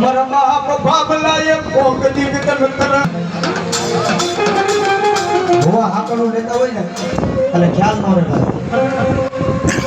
મારા બાપ બાબલા એ કોક દીક તન તર ભુવા હાકલું લેતા હોય ને, એટલે ખ્યાલ ન રહેતા.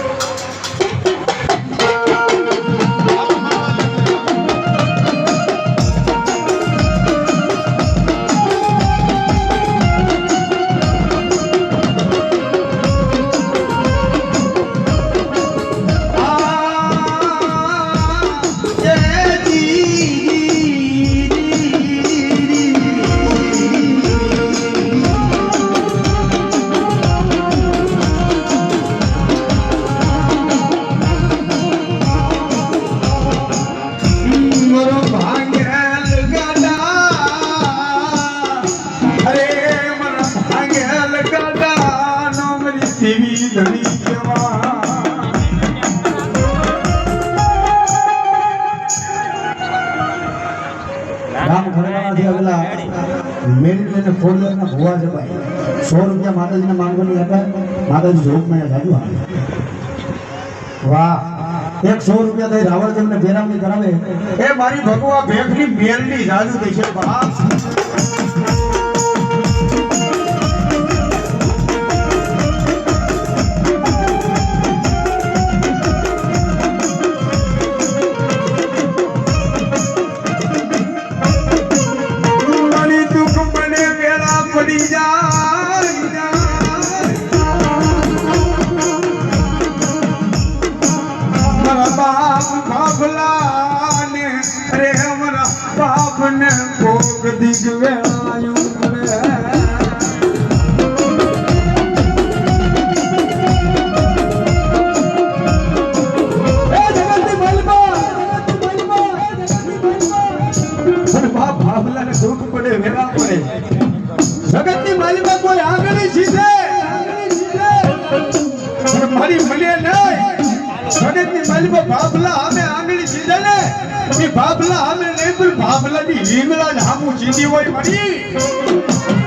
મેરિટ લઈને ફોર વ્હીલરના ભોવા ભાઈ. સો રૂપિયા માતાજીને માંગવાની હતા માતાજી જોગમાં જાજુ આપે વાહ. એક સો રૂપિયા થઈ રાવળ તેમને બેરામણી કરાવે. એ મારી ભગવા ભેખની મેલની જાજુ થઈ છે મારી મળે નહીં જગતની માલિકા બાબલા ને એ બાબલા અમે નહીં પણ બાબલાની હિંગલા જ હામું સીધી હોય મારી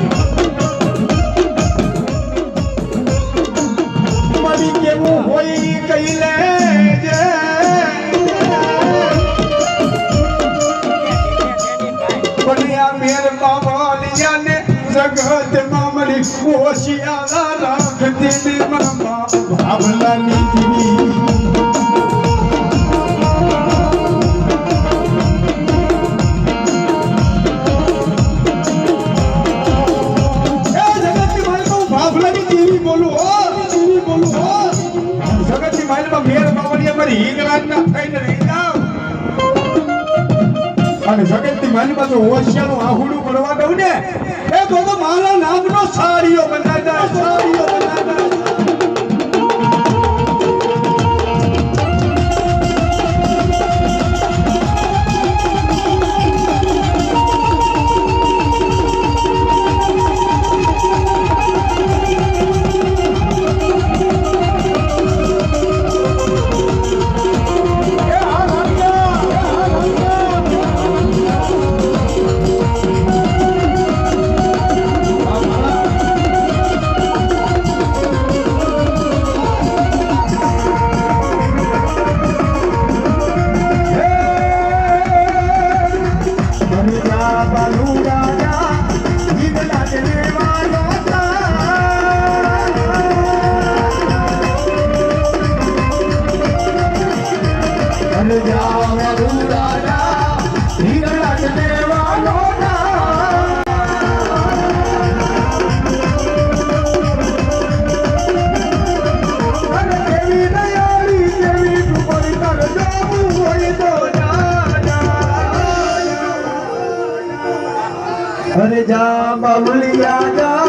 મારી કેવું હોય કઈ કહી લેજે. આ મેર બાબાલિયાને જગતમાં મળી હોશિયારા રાખતી ને મામા. ભાવલાની મારી હિંગરાજના થઈને રહી જાવ અને જગતની મારી પાસે હોશિયારું આહુડું કરવા દઉં ને. એ તો મારા નામનો સાડીઓ બનાવી અરે જા બાબુલિયા જા.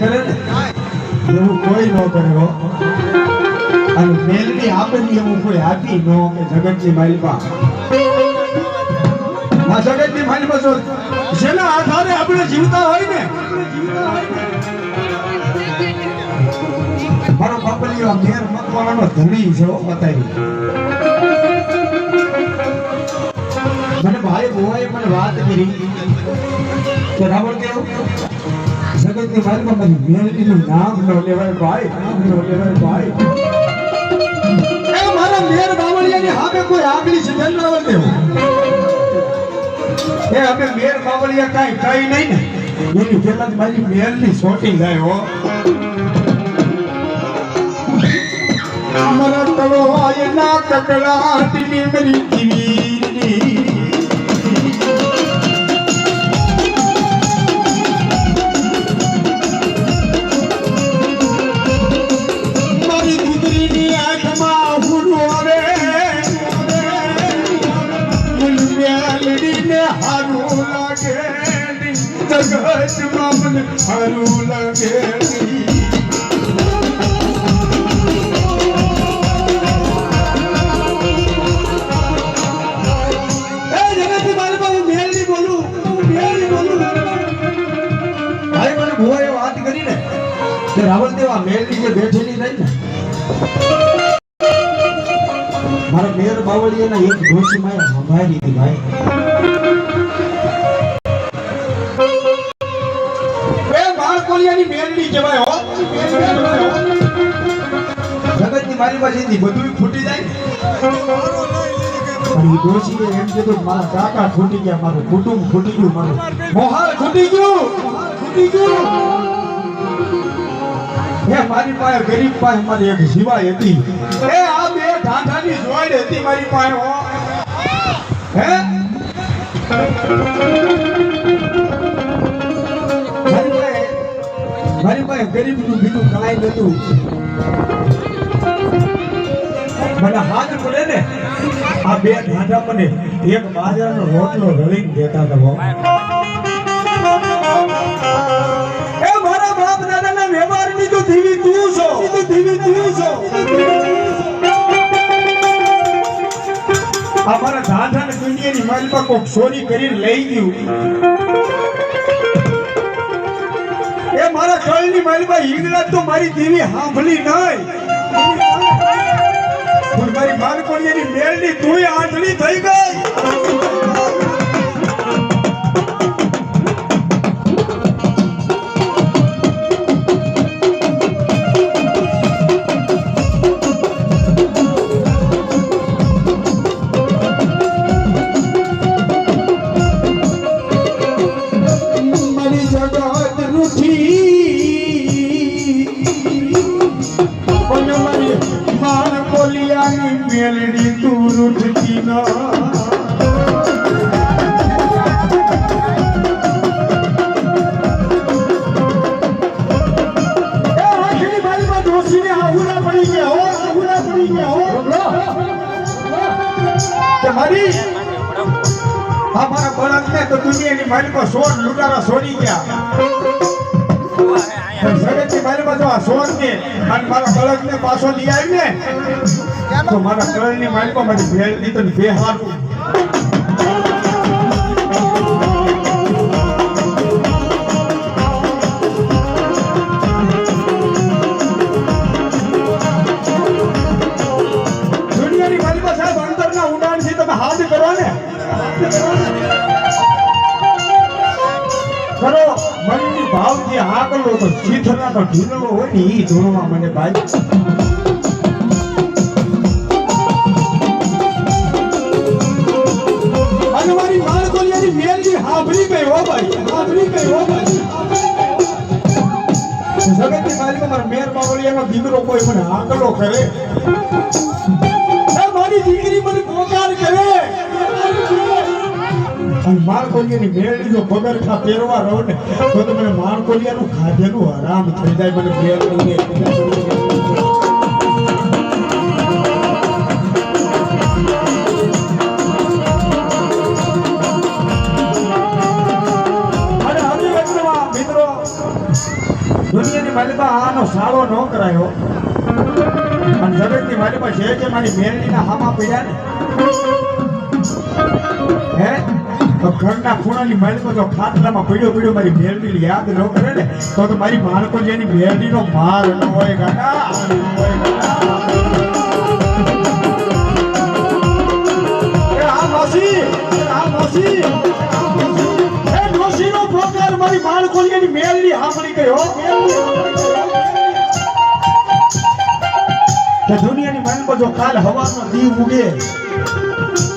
એવું કોઈ ન કરે અને મેલની આપે ને એવું કોઈ આપી ન કે જગતની માલિકા. આ જગતની માલિકા આધારે આપણે જીવતા હોય ને, મારો બાપલિયો મેર મકવાણાનો ધણી છે મને ભાઈ ભુવાએ મને વાત કરી. કે રાવણ કેવું? જગતની માલિકા મને મેલડીનું નામ ન લેવાય ભાઈ, નામ ન લેવાય ભાઈ. એ મારા મેર બાવળિયાની હામે કોઈ આગલી છે બેન રાવણ દેવું એ અમે મેર બાવળિયા કાઈ કઈ નહીં ને. એની પેલા જ મારી મેરની સોટી જાય હો. મારા તળો આયના કકડાટની મરી જીવીની ભુવાએ વાત કરી ને કે રાવણ દેવા મેલડી જે બેઠેલી રહી ને મારા મેર બાવળીયાના એક ડોશી માં સંભાળી ભાઈ. એ બાળકોલિયાની મેલડી કહેવાય હો. જગતની મારી પાસેથી બધું ફૂટી જાય. એ એમ કે મારા કાકા ફૂટી ગયા, મારું કુટુંબ ફૂટી ગયું, મારું મોહાલ ફૂટી ગયું હે, મારી પાસે ગરીબ પાસે મારી એક સિવાય હતી. એ આ બે ઢાંઢાની જોડ હતી મારી પાસે હો? મારી ગરીબનું બીજું કાંઈ નતું મને હાથ પડે ને, આ બે ઢાંઢા મને એક બાજરાનો રોટલો રળીને દેતા હતા એ મારા બાપ દાદાના વ્યવહારની તો ધીવી તું છો. તો ધીવી તું છો. આ મારા ઢાંઢા ને દુનિયાની માલમાં કોક ચોરી કરીને લઈ ગયું. મારા કળની માલમાં હિંગળા તો મારી દેવી હાંભલી નહીં. મારી માનકોળીની મેળની તુંય આંધળી થઈ ગઈ. મેલડી તું રૂઠતી ના ગયા હો મારી મારા બળદને તો દુનિયાની માલિકો સોન લુટારા સોરી ગયા જગતની માલિકો તો આ સોનને અને મારા બળદને પાછો લઈ આવી ને તો મારા કળની માલિકો મારી ભેળ દીધો કરો ને. કરો. મનની ભાવથી હાકલો તો ચીથના તો ઢીલો હોય ને એ જોડવા મને ભાઈ અને મારી માણકોલિયાની મેલની હાફરી ગઈ હો ભાઈ હાફરી ગઈ હો ભાઈ. જગતની માલિકો, મારા મેર માવળિયાનો દીકરો કોઈ મને આંકડો કરે. મારી દીકરી મને પોકાર કરે. અને માણકોલિયાની મેળની જો પગરખા પહેરવા રહો ને, તો તો મને માણકોલિયાનું ખાધેલું હરામ થઈ જાય, મને મેળની માલિકા આનો સાળો ન કરાયો. અને જગતની માલિકા છે કે મારી મેળણીના હામા પડ્યા ને? હે? તો ઘરના ખૂણાની માલિકો જો ખાટલામાં પડ્યો પડ્યો મારી મેળણી યાદ ન કરે ને, તો તો મારી માણકો જેની મેળણીનો માર ન હોય કાકા. મારી હોય ગાડા. એ આ માસી કે દુનિયાની માનકો જો કાલ હવાનો દીવ ઉગે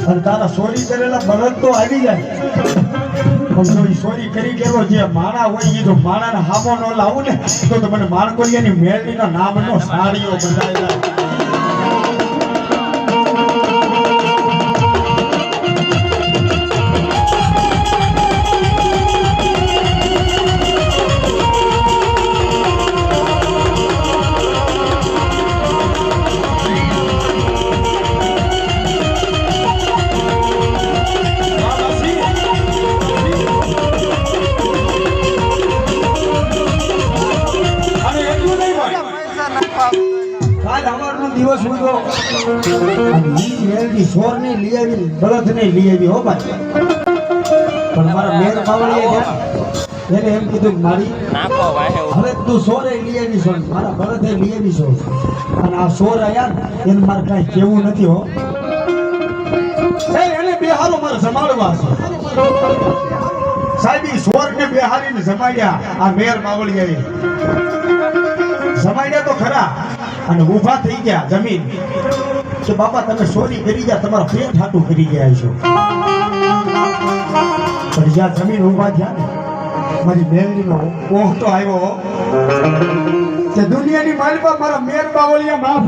અને તારા સોરી કરેલા બળદ તો આવી જાય. પણ જો ઈ ચોરી કરી ગયેલો જે માણા હોય એ જો માણાને હામો ન લાવું ને, તો તો મને માણકોલિયાની મેલડીનો નામનો સાડીઓ બંધાઈ મારી? નાખો વાહે હવે તું સોરે લઈ આવી છો મારા અને આ સોર આયા ને એને મારે કાંઈ કેવું નથી હો. એ એને બેહારો મારે સંભાળવા છે. સાહેબ ઈ સોરને બેહારીને જમાડ્યા. આ મેર બાવળીએ જમાડ્યા તો ખરા અને ઊભા થઈ ગયા જમીન. કે બાપા તમે સોરી કરી ગયા તમારા પેટ હાટું કરી ગયા છો. પણ જ્યાં જમીન ઊભા થયા ને મારી મેલડીનો ઓહ તો આવ્યો કે દુનિયાની માલિકા મારા મેર બાવળિયા માફ